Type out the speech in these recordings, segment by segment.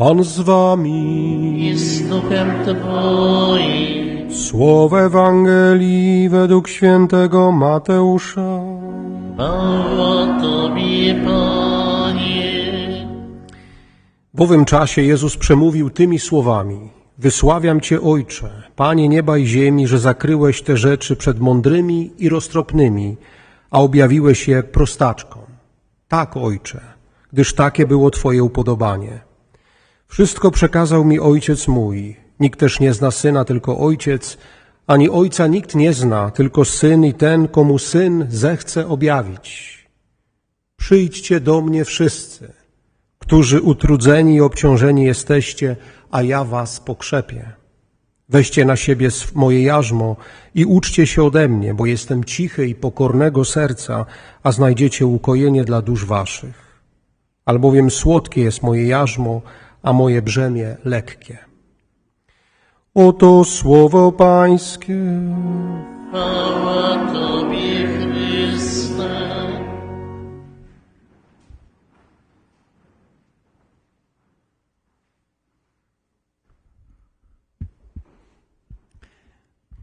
Pan z wami. i z duchem Twoim. Słowo Ewangelii według świętego Mateusza. Chwała Tobie, Panie. W owym czasie Jezus przemówił tymi słowami. Wysławiam Cię, Ojcze, Panie nieba i ziemi, że zakryłeś te rzeczy przed mądrymi i roztropnymi, a objawiłeś je prostaczkom. Tak, Ojcze, gdyż takie było Twoje upodobanie. Wszystko przekazał mi Ojciec mój. Nikt też nie zna Syna, tylko Ojciec, ani Ojca nikt nie zna, tylko Syn i ten, komu Syn zechce objawić. Przyjdźcie do mnie wszyscy, którzy utrudzeni i obciążeni jesteście, a ja was pokrzepię. Weźcie na siebie moje jarzmo i uczcie się ode mnie, bo jestem cichy i pokornego serca, a znajdziecie ukojenie dla dusz waszych. Albowiem słodkie jest moje jarzmo, a moje brzemię lekkie. Oto słowo Pańskie. Chwała Tobie, Chryste.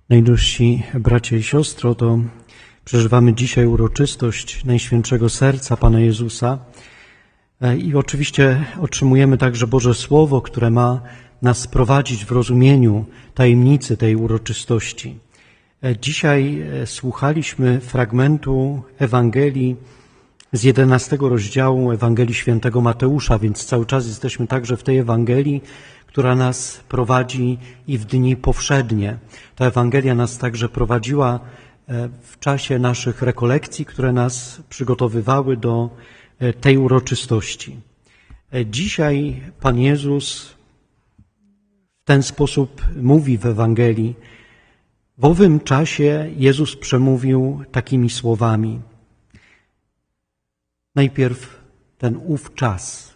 Najdrożsi bracia i siostro, to przeżywamy dzisiaj uroczystość Najświętszego Serca Pana Jezusa i oczywiście otrzymujemy także Boże Słowo, które ma nas prowadzić w rozumieniu tajemnicy tej uroczystości. E, Dzisiaj e, słuchaliśmy fragmentu Ewangelii z 11 rozdziału Ewangelii Świętego Mateusza, więc cały czas jesteśmy także w tej Ewangelii, która nas prowadzi i w dni powszednie. Ta Ewangelia nas także prowadziła e, w czasie naszych rekolekcji, które nas przygotowywały do e, tej uroczystości. E, Dzisiaj Pan Jezus w ten sposób mówi w Ewangelii. W owym czasie Jezus przemówił takimi słowami. Najpierw ten ów czas.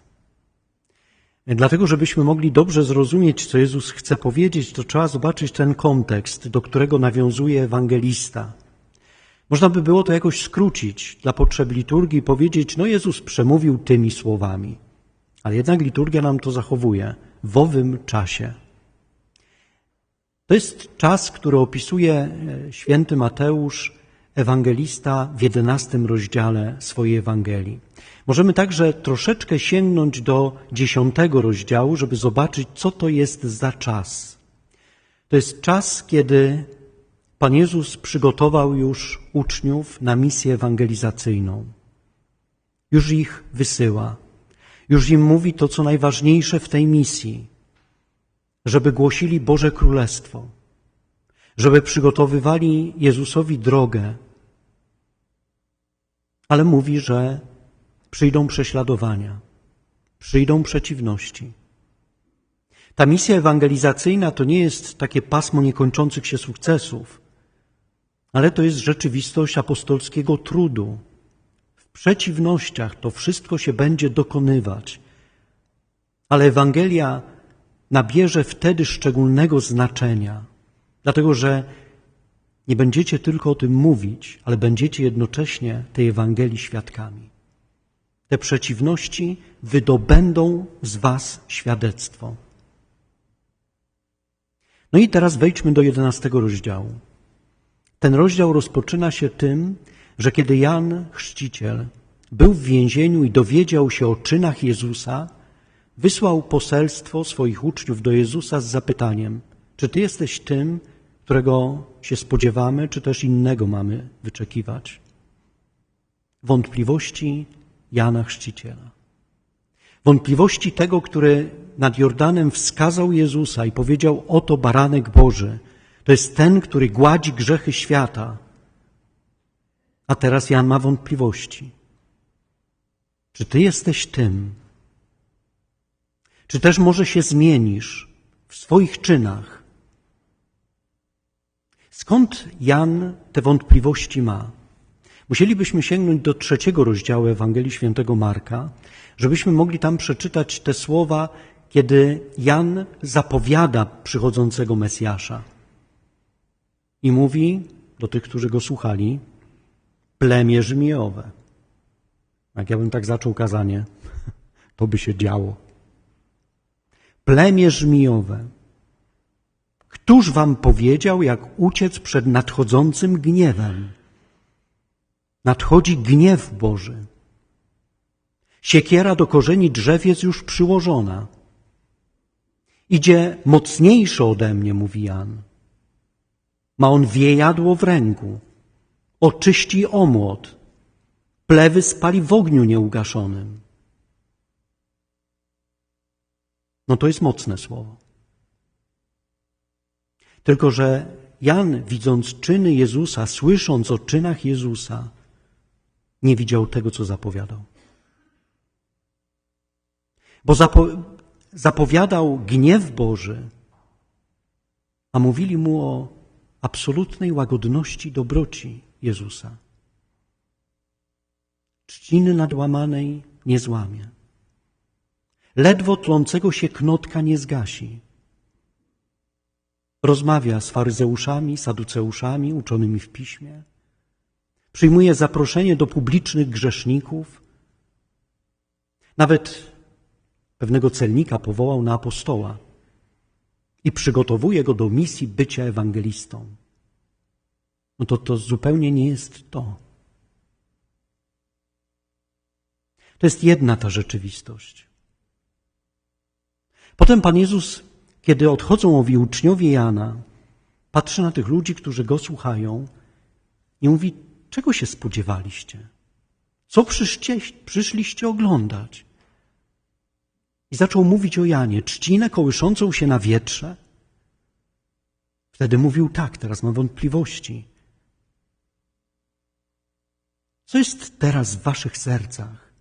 Dlatego, żebyśmy mogli dobrze zrozumieć, co Jezus chce powiedzieć, to trzeba zobaczyć ten kontekst, do którego nawiązuje ewangelista. Można by było to jakoś skrócić dla potrzeb liturgii i powiedzieć, no Jezus przemówił tymi słowami. Ale jednak liturgia nam to zachowuje w owym czasie. To jest czas, który opisuje e, święty Mateusz, ewangelista w jedenastym rozdziale swojej Ewangelii. Możemy także troszeczkę sięgnąć do dziesiątego rozdziału, żeby zobaczyć, co to jest za czas. To jest czas, kiedy Pan Jezus przygotował już uczniów na misję ewangelizacyjną. Już ich wysyła. Już im mówi to, co najważniejsze w tej misji, żeby głosili Boże Królestwo, żeby przygotowywali Jezusowi drogę, ale mówi, że przyjdą prześladowania, przyjdą przeciwności. Ta misja ewangelizacyjna to nie jest takie pasmo niekończących się sukcesów, ale to jest rzeczywistość apostolskiego trudu. W przeciwnościach to wszystko się będzie dokonywać. Ale Ewangelia nabierze wtedy szczególnego znaczenia, dlatego że nie będziecie tylko o tym mówić, ale będziecie jednocześnie tej Ewangelii świadkami. Te przeciwności wydobędą z Was świadectwo. No i teraz wejdźmy do jedenastego rozdziału. Ten rozdział rozpoczyna się tym, że kiedy Jan Chrzciciel był w więzieniu i dowiedział się o czynach Jezusa, wysłał poselstwo swoich uczniów do Jezusa z zapytaniem, czy Ty jesteś tym, którego się spodziewamy, czy też innego mamy wyczekiwać? Wątpliwości Jana Chrzciciela. Wątpliwości tego, który nad Jordanem wskazał Jezusa i powiedział: Oto baranek Boży. To jest ten, który gładzi grzechy świata. A teraz Jan ma wątpliwości. Czy ty jesteś tym? Czy też może się zmienisz w swoich czynach? Skąd Jan te wątpliwości ma? Musielibyśmy sięgnąć do trzeciego rozdziału Ewangelii Świętego Marka, żebyśmy mogli tam przeczytać te słowa, kiedy Jan zapowiada przychodzącego Mesjasza. I mówi do tych, którzy go słuchali, plemię żmijowe. Jak ja bym tak zaczął kazanie, to by się działo. plemię żmijowe. Któż wam powiedział, jak uciec przed nadchodzącym gniewem? Nadchodzi gniew Boży. Siekiera do korzeni drzew jest już przyłożona. Idzie mocniejszy ode mnie, mówi Jan. Ma on wiejadło w ręku, oczyści omłot, plewy spali w ogniu nieugaszonym. No to jest mocne słowo. Tylko, że Jan, widząc czyny Jezusa, słysząc o czynach Jezusa, nie widział tego, co zapowiadał. Bo zapo- zapowiadał gniew Boży, a mówili mu o absolutnej łagodności dobroci Jezusa. Trzciny nadłamanej nie złamie. Ledwo tlącego się knotka nie zgasi. Rozmawia z faryzeuszami, saduceuszami uczonymi w piśmie. Przyjmuje zaproszenie do publicznych grzeszników. Nawet pewnego celnika powołał na apostoła i przygotowuje go do misji bycia ewangelistą. No to to zupełnie nie jest to. To jest jedna ta rzeczywistość. Potem Pan Jezus, kiedy odchodzą owi uczniowie Jana, patrzy na tych ludzi, którzy go słuchają i mówi, czego się spodziewaliście? Co przyszcie, przyszliście oglądać? I zaczął mówić o Janie, trzcinę kołyszącą się na wietrze. Wtedy mówił tak, teraz ma wątpliwości. Co jest teraz w waszych sercach?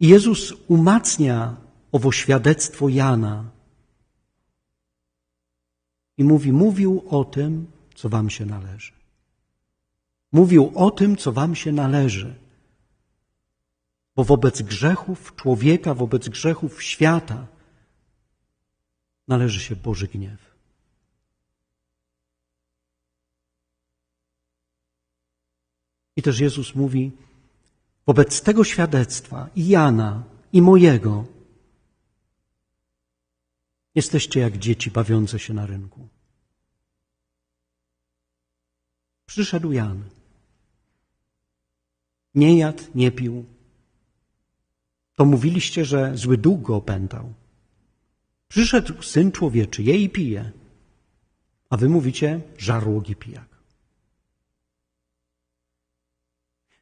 I Jezus umacnia owo świadectwo Jana i mówi, mówił o tym, co wam się należy. Mówił o tym, co wam się należy. Bo wobec grzechów człowieka, wobec grzechów świata należy się Boży gniew. I też Jezus mówi, wobec tego świadectwa i Jana, i mojego, jesteście jak dzieci bawiące się na rynku. Przyszedł Jan. Nie jadł, nie pił. To mówiliście, że zły duch go opętał. Przyszedł syn człowieczy, je i pije. A wy mówicie, żarłogi pijak.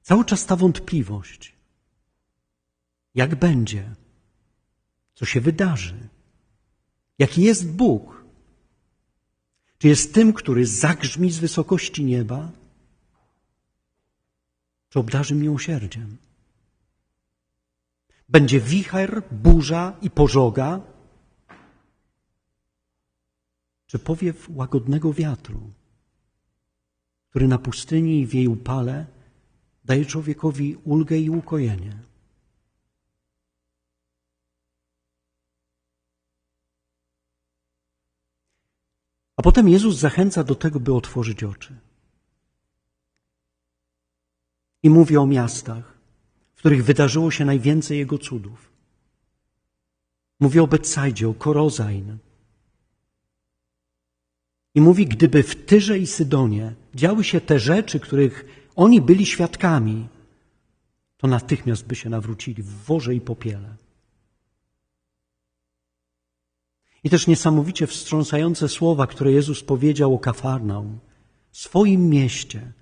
Cały czas ta wątpliwość. Jak będzie? Co się wydarzy? Jaki jest Bóg? Czy jest tym, który zagrzmi z wysokości nieba? Czy obdarzy miłosierdziem? Będzie wicher, burza i pożoga? Czy powiew łagodnego wiatru, który na pustyni i w jej upale daje człowiekowi ulgę i ukojenie? A potem Jezus zachęca do tego, by otworzyć oczy. I mówi o miastach, w których wydarzyło się najwięcej Jego cudów. Mówi o Betsajdzie, o Korozain. I mówi, gdyby w Tyrze i Sydonie działy się te rzeczy, których oni byli świadkami, to natychmiast by się nawrócili w worze i popiele. I też niesamowicie wstrząsające słowa, które Jezus powiedział o Kafarnaum, swoim mieście,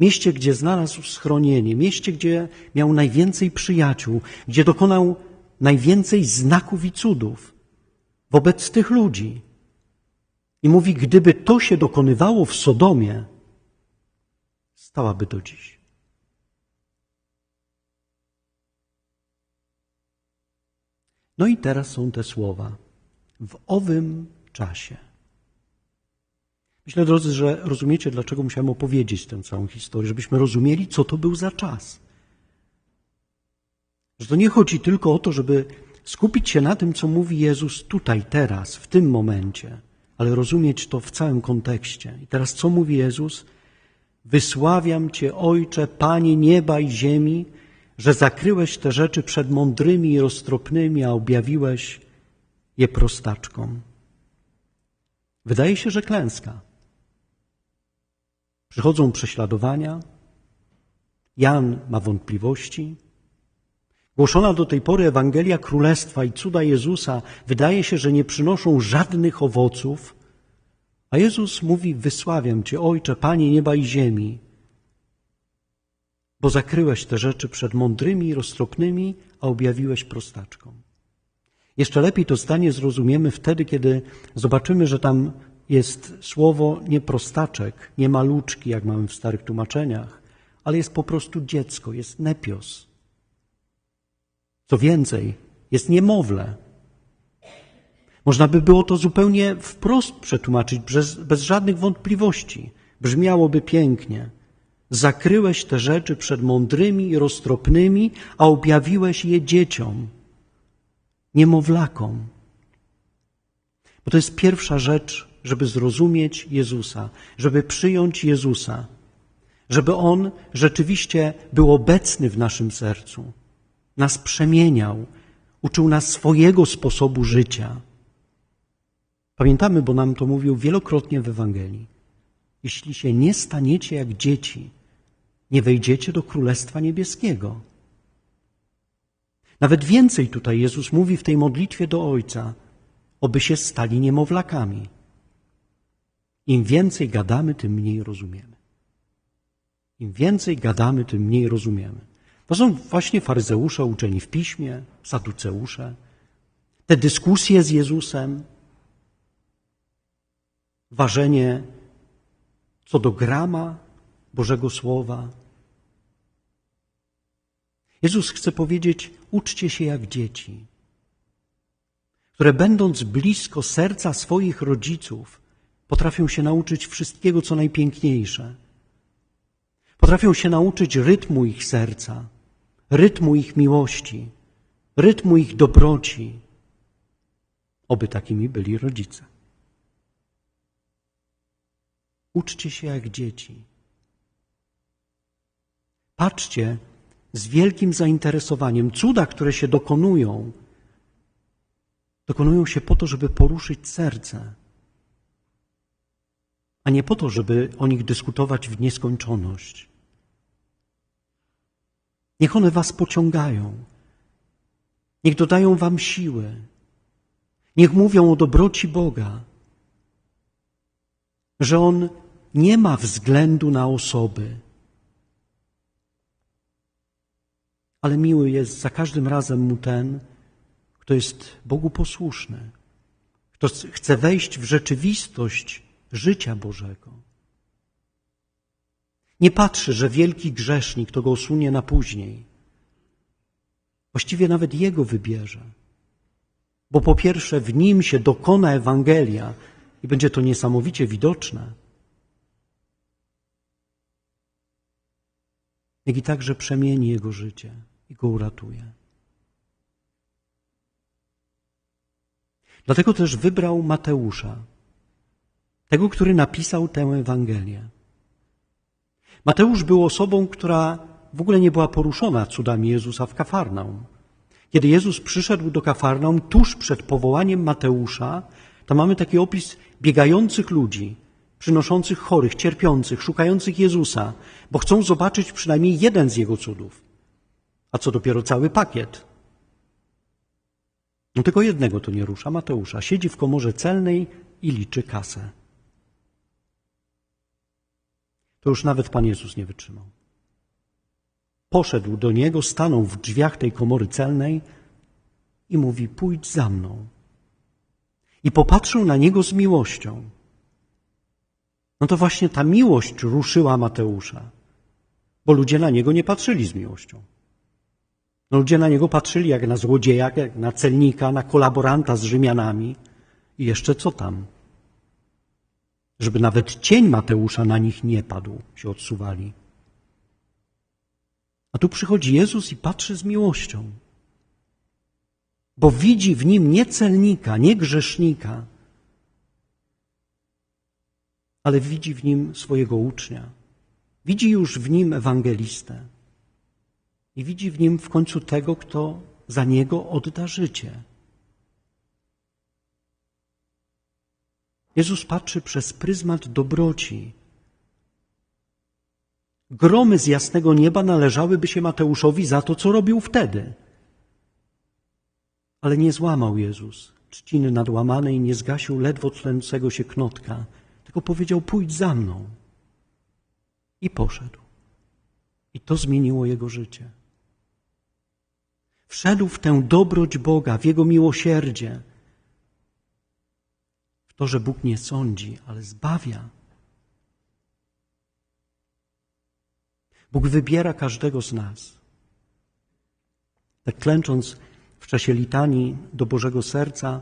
mieście, gdzie znalazł schronienie, mieście, gdzie miał najwięcej przyjaciół, gdzie dokonał najwięcej znaków i cudów wobec tych ludzi. I mówi, gdyby to się dokonywało w Sodomie, stałaby do dziś. No i teraz są te słowa w owym czasie. Myślę, drodzy, że rozumiecie, dlaczego musiałem opowiedzieć tę całą historię, żebyśmy rozumieli, co to był za czas. Że to nie chodzi tylko o to, żeby skupić się na tym, co mówi Jezus tutaj, teraz, w tym momencie, ale rozumieć to w całym kontekście. I teraz co mówi Jezus? Wysławiam Cię, Ojcze, Panie nieba i ziemi, że zakryłeś te rzeczy przed mądrymi i roztropnymi, a objawiłeś je prostaczkom. Wydaje się, że klęska. Przychodzą prześladowania. Jan ma wątpliwości. Głoszona do tej pory Ewangelia Królestwa i cuda Jezusa wydaje się, że nie przynoszą żadnych owoców, a Jezus mówi: Wysławiam Cię, Ojcze, Panie nieba i ziemi, bo zakryłeś te rzeczy przed mądrymi i roztropnymi, a objawiłeś prostaczkom. Jeszcze lepiej to zdanie zrozumiemy wtedy, kiedy zobaczymy, że tam jest słowo nie prostaczek, nie maluczki, jak mamy w starych tłumaczeniach, ale jest po prostu dziecko, jest nepios. Co więcej, jest niemowlę. Można by było to zupełnie wprost przetłumaczyć, bez, bez żadnych wątpliwości. Brzmiałoby pięknie. Zakryłeś te rzeczy przed mądrymi i roztropnymi, a objawiłeś je dzieciom, niemowlakom. Bo to jest pierwsza rzecz, żeby zrozumieć Jezusa, żeby przyjąć Jezusa, żeby On rzeczywiście był obecny w naszym sercu, nas przemieniał, uczył nas swojego sposobu życia. Pamiętamy, bo nam to mówił wielokrotnie w Ewangelii. Jeśli się nie staniecie jak dzieci, nie wejdziecie do Królestwa Niebieskiego. Nawet więcej tutaj Jezus mówi w tej modlitwie do Ojca, oby się stali niemowlakami. Im więcej gadamy, tym mniej rozumiemy. Im więcej gadamy, tym mniej rozumiemy. To są właśnie faryzeusze uczeni w piśmie, saduceusze. Te dyskusje z Jezusem, ważenie co do grama Bożego Słowa. Jezus chce powiedzieć: uczcie się jak dzieci, które będąc blisko serca swoich rodziców, potrafią się nauczyć wszystkiego, co najpiękniejsze. Potrafią się nauczyć rytmu ich serca, rytmu ich miłości, rytmu ich dobroci. Oby takimi byli rodzice. Uczcie się jak dzieci. Patrzcie z wielkim zainteresowaniem. Cuda, które się dokonują, dokonują się po to, żeby poruszyć serce, a nie po to, żeby o nich dyskutować w nieskończoność. Niech one was pociągają. Niech dodają wam siły. Niech mówią o dobroci Boga, że On nie ma względu na osoby, ale miły jest za każdym razem mu ten, kto jest Bogu posłuszny, kto chce wejść w rzeczywistość Bożego. Nie patrzy, że wielki grzesznik to go usunie na później. Właściwie nawet jego wybierze. Bo po pierwsze, w nim się dokona Ewangelia i będzie to niesamowicie widoczne. Jak i także przemieni jego życie i go uratuje. Dlatego też wybrał Mateusza, tego, który napisał tę Ewangelię. Mateusz był osobą, która w ogóle nie była poruszona cudami Jezusa w Kafarnaum. Kiedy Jezus przyszedł do Kafarnaum, tuż przed powołaniem Mateusza, to mamy taki opis biegających ludzi, przynoszących chorych, cierpiących, szukających Jezusa, bo chcą zobaczyć przynajmniej jeden z Jego cudów. A co dopiero cały pakiet. No tylko jednego to nie rusza, Mateusza. Siedzi w komorze celnej i liczy kasę. To już nawet Pan Jezus nie wytrzymał. Poszedł do niego, stanął w drzwiach tej komory celnej i mówi: Pójdź za mną. I popatrzył na niego z miłością. No to właśnie ta miłość ruszyła Mateusza, bo ludzie na niego nie patrzyli z miłością. No ludzie na niego patrzyli jak na złodzieja, jak na celnika, na kolaboranta z Rzymianami i jeszcze co tam. Żeby nawet cień Mateusza na nich nie padł, się odsuwali. A tu przychodzi Jezus i patrzy z miłością, bo widzi w nim nie celnika, nie grzesznika, ale widzi w nim swojego ucznia. Widzi już w nim ewangelistę. i widzi w nim w końcu tego, kto za niego odda życie. Jezus patrzy przez pryzmat dobroci. Gromy z jasnego nieba należałyby się Mateuszowi za to, co robił wtedy. Ale nie złamał Jezus trzciny nadłamanej, nie zgasił ledwo tlącego się knotka, tylko powiedział: Pójdź za mną. I poszedł. I to zmieniło jego życie. Wszedł w tę dobroć Boga, w jego miłosierdzie, to, że Bóg nie sądzi, ale zbawia. Bóg wybiera każdego z nas. Tak klęcząc w czasie litanii do Bożego Serca,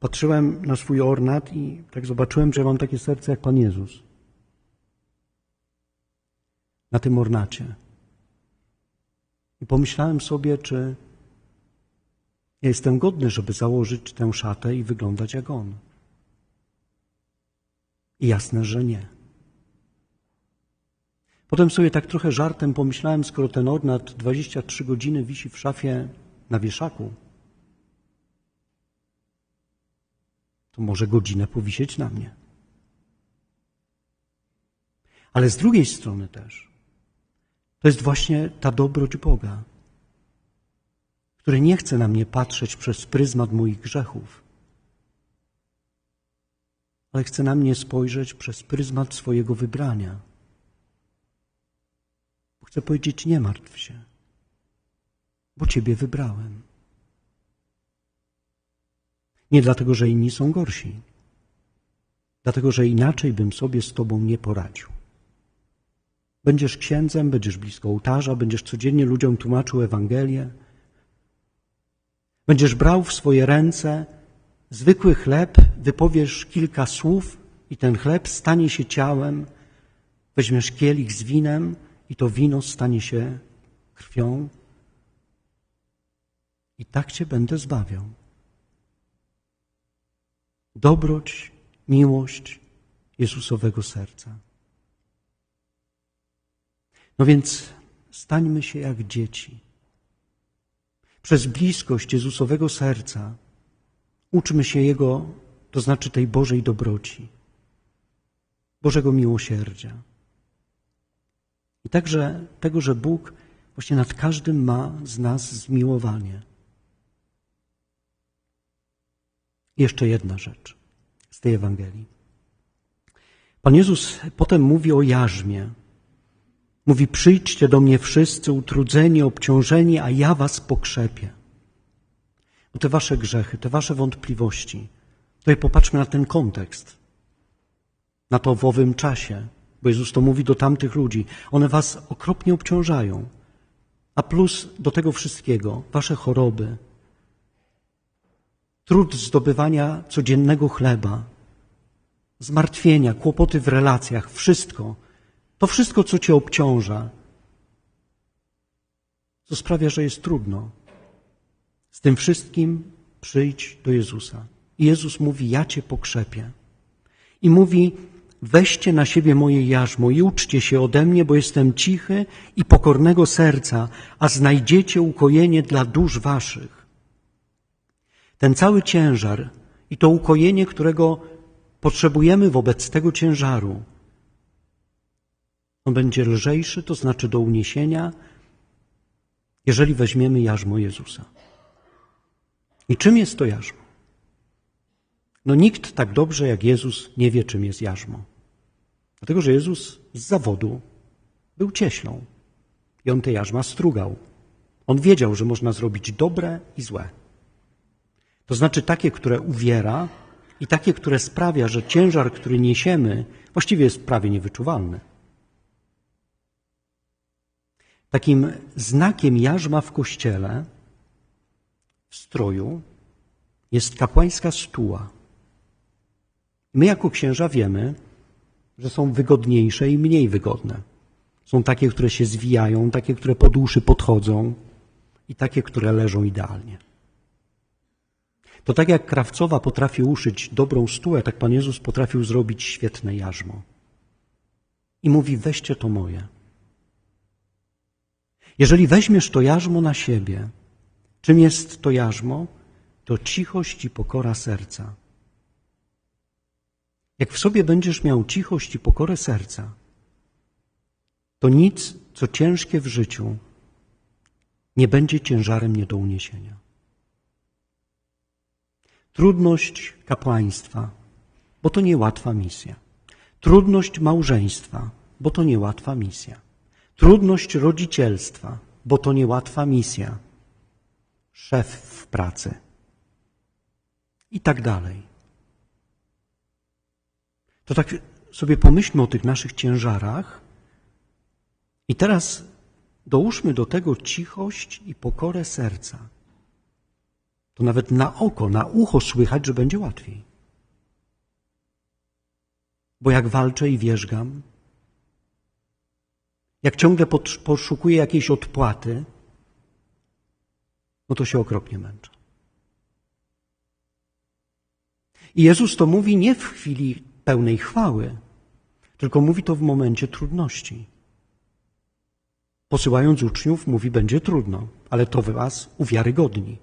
patrzyłem na swój ornat i tak zobaczyłem, że mam takie serce jak Pan Jezus. Na tym ornacie. I pomyślałem sobie, czy ja jestem godny, żeby założyć tę szatę i wyglądać jak On. Jasne, że nie. Potem sobie tak trochę żartem pomyślałem, skoro ten ornat 23 godziny wisi w szafie na wieszaku, to może godzinę powisieć na mnie. Ale z drugiej strony też, to jest właśnie ta dobroć Boga, który nie chce na mnie patrzeć przez pryzmat moich grzechów, ale chce na mnie spojrzeć przez pryzmat swojego wybrania. Chcę powiedzieć, nie martw się, bo Ciebie wybrałem. Nie dlatego, że inni są gorsi, dlatego, że inaczej bym sobie z Tobą nie poradził. Będziesz księdzem, będziesz blisko ołtarza, będziesz codziennie ludziom tłumaczył Ewangelię, będziesz brał w swoje ręce zwykły chleb, wypowiesz kilka słów i ten chleb stanie się ciałem, weźmiesz kielich z winem i to wino stanie się krwią i tak Cię będę zbawiał. Dobroć, miłość Jezusowego serca. No więc stańmy się jak dzieci. Przez bliskość Jezusowego serca uczmy się Jego, to znaczy tej Bożej dobroci, Bożego miłosierdzia. I także tego, że Bóg właśnie nad każdym ma z nas zmiłowanie. Jeszcze jedna rzecz z tej Ewangelii. Pan Jezus potem mówi o jarzmie. Mówi: Przyjdźcie do mnie wszyscy utrudzeni, obciążeni, a ja was pokrzepię. Te wasze grzechy, te wasze wątpliwości, tutaj popatrzmy na ten kontekst, na to w owym czasie, bo Jezus to mówi do tamtych ludzi. One was okropnie obciążają. A plus do tego wszystkiego, wasze choroby, trud zdobywania codziennego chleba, zmartwienia, kłopoty w relacjach, wszystko, to wszystko, co cię obciąża, co sprawia, że jest trudno. Z tym wszystkim przyjdź do Jezusa. I Jezus mówi: Ja cię pokrzepię. I mówi: Weźcie na siebie moje jarzmo i uczcie się ode mnie, bo jestem cichy i pokornego serca, a znajdziecie ukojenie dla dusz waszych. Ten cały ciężar i to ukojenie, którego potrzebujemy wobec tego ciężaru, on będzie lżejszy, to znaczy do uniesienia, jeżeli weźmiemy jarzmo Jezusa. I czym jest to jarzmo? No nikt tak dobrze jak Jezus nie wie, czym jest jarzmo. Dlatego, że Jezus z zawodu był cieślą i on te jarzma strugał. On wiedział, że można zrobić dobre i złe. To znaczy takie, które uwiera i takie, które sprawia, że ciężar, który niesiemy, właściwie jest prawie niewyczuwalny. Takim znakiem jarzma w kościele, stroju, jest kapłańska stuła. My jako księża wiemy, że są wygodniejsze i mniej wygodne. Są takie, które się zwijają, takie, które po duszy podchodzą i takie, które leżą idealnie. To tak jak krawcowa potrafi uszyć dobrą stułę, tak Pan Jezus potrafił zrobić świetne jarzmo. I mówi, weźcie to moje. Jeżeli weźmiesz to jarzmo na siebie, czym jest to jarzmo? To cichość i pokora serca. Jak w sobie będziesz miał cichość i pokorę serca, to nic, co ciężkie w życiu, nie będzie ciężarem nie do uniesienia. Trudność kapłaństwa, bo to niełatwa misja. Trudność małżeństwa, bo to niełatwa misja. Trudność rodzicielstwa, bo to niełatwa misja. Szef w pracy. I tak dalej. To tak sobie pomyślmy o tych naszych ciężarach i teraz dołóżmy do tego cichość i pokorę serca. To nawet na oko, na ucho słychać, że będzie łatwiej. Bo jak walczę i wierzgam, jak ciągle poszukuję jakiejś odpłaty, no to się okropnie męczę. I Jezus to mówi nie w chwili pełnej chwały, tylko mówi to w momencie trudności. Posyłając uczniów, mówi, będzie trudno, ale to was uwiarygodni.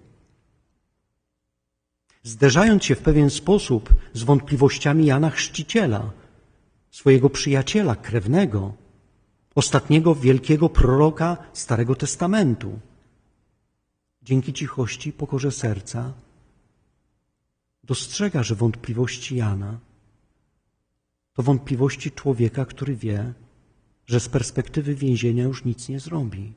Zderzając się w pewien sposób z wątpliwościami Jana Chrzciciela, swojego przyjaciela krewnego, ostatniego wielkiego proroka Starego Testamentu, dzięki cichości pokorze serca, dostrzega, że wątpliwości Jana. To wątpliwości człowieka, który wie, że z perspektywy więzienia już nic nie zrobi.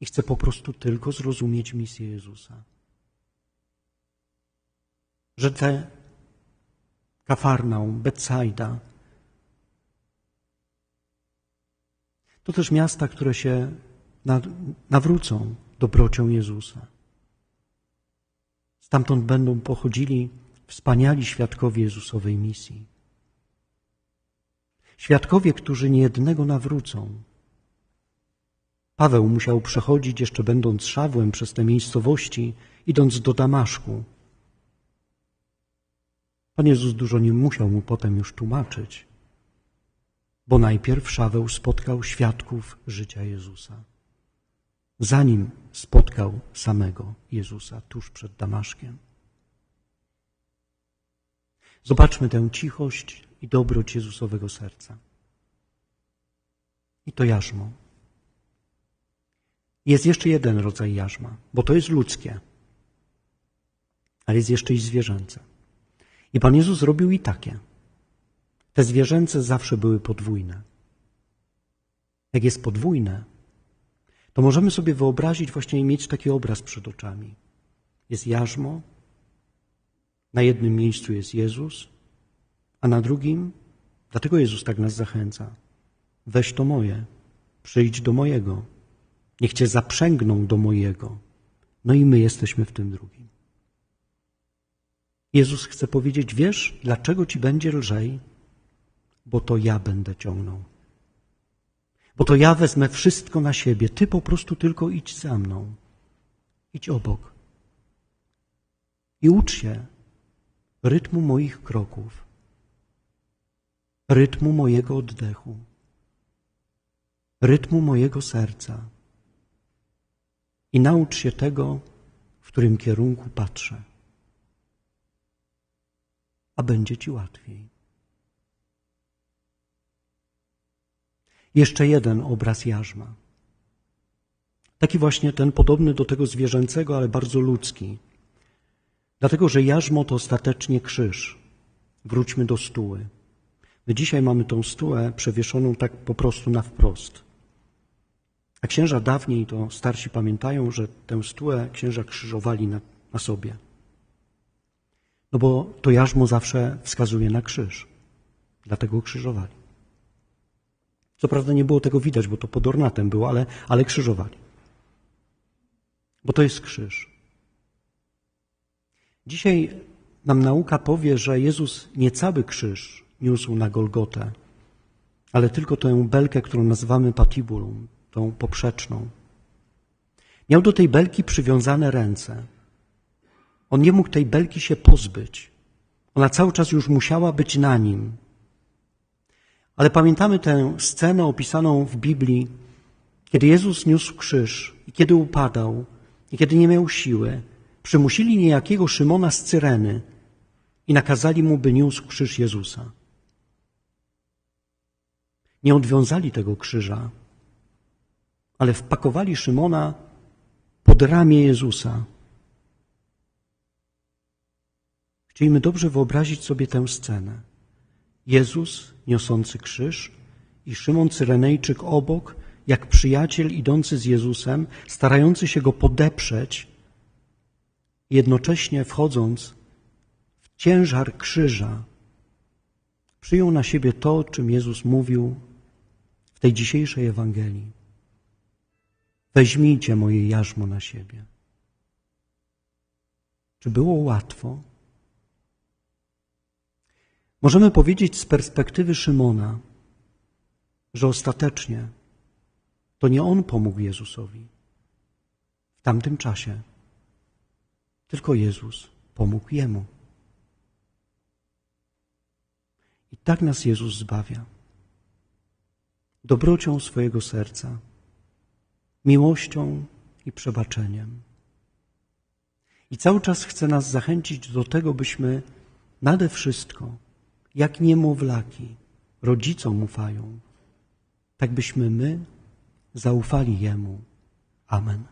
I chce po prostu tylko zrozumieć misję Jezusa. Że te Kafarnaum, Betsaida to też miasta, które się nawrócą dobrocią Jezusa. Stamtąd będą pochodzili wspaniali świadkowie Jezusowej misji. Świadkowie, którzy niejednego nawrócą. Paweł musiał przechodzić, jeszcze będąc szawłem, przez te miejscowości, idąc do Damaszku. Pan Jezus dużo nie musiał mu potem już tłumaczyć, bo najpierw Szaweł spotkał świadków życia Jezusa, zanim spotkał samego Jezusa tuż przed Damaszkiem. Zobaczmy tę cichość i dobroć Jezusowego serca. I to jarzmo. Jest jeszcze jeden rodzaj jarzma, bo to jest ludzkie, ale jest jeszcze i zwierzęce. I Pan Jezus zrobił i takie. Te zwierzęce zawsze były podwójne. Jak jest podwójne, to możemy sobie wyobrazić właśnie i mieć taki obraz przed oczami. Jest jarzmo, na jednym miejscu jest Jezus, a na drugim, dlatego Jezus tak nas zachęca, weź to moje, przyjdź do mojego, niech cię zaprzęgną do mojego. No i my jesteśmy w tym drugim. Jezus chce powiedzieć, wiesz, dlaczego ci będzie lżej? Bo to ja będę ciągnął. Bo to ja wezmę wszystko na siebie. Ty po prostu tylko idź za mną. Idź obok. I ucz się rytmu moich kroków, rytmu mojego oddechu, rytmu mojego serca. I naucz się tego, w którym kierunku patrzę. A będzie ci łatwiej. Jeszcze jeden obraz jarzma. Taki właśnie ten podobny do tego zwierzęcego, ale bardzo ludzki. Dlatego, że jarzmo to ostatecznie krzyż. Wróćmy do stuły. My dzisiaj mamy tą stułę przewieszoną tak po prostu na wprost. A księża dawniej, to starsi pamiętają, że tę stułę księża krzyżowali na, na sobie. No bo to jarzmo zawsze wskazuje na krzyż. Dlatego krzyżowali. Co prawda nie było tego widać, bo to pod ornatem było, ale, ale krzyżowali. Bo to jest krzyż. Dzisiaj nam nauka powie, że Jezus nie cały krzyż niósł na Golgotę, ale tylko tę belkę, którą nazywamy patibulum, tą poprzeczną. Miał do tej belki przywiązane ręce. On nie mógł tej belki się pozbyć. Ona cały czas już musiała być na nim. Ale pamiętamy tę scenę opisaną w Biblii, Kiedy Jezus niósł krzyż i kiedy upadał i kiedy nie miał siły, przymusili niejakiego Szymona z Cyreny i nakazali mu, by niósł krzyż Jezusa. Nie odwiązali tego krzyża, ale wpakowali Szymona pod ramię Jezusa. Chcielibyśmy dobrze wyobrazić sobie tę scenę. Jezus niosący krzyż i Szymon Cyrenejczyk obok, jak przyjaciel idący z Jezusem, starający się go podeprzeć, jednocześnie wchodząc w ciężar krzyża, przyjął na siebie to, czym Jezus mówił w tej dzisiejszej Ewangelii. Weźmijcie moje jarzmo na siebie. Czy było łatwo? Możemy powiedzieć z perspektywy Szymona, że ostatecznie to nie on pomógł Jezusowi w tamtym czasie, tylko Jezus pomógł jemu. I tak nas Jezus zbawia. Dobrocią swojego serca, miłością i przebaczeniem. I cały czas chce nas zachęcić do tego, byśmy nade wszystko, jak niemowlaki, rodzicom ufają, tak byśmy my zaufali Jemu. Amen.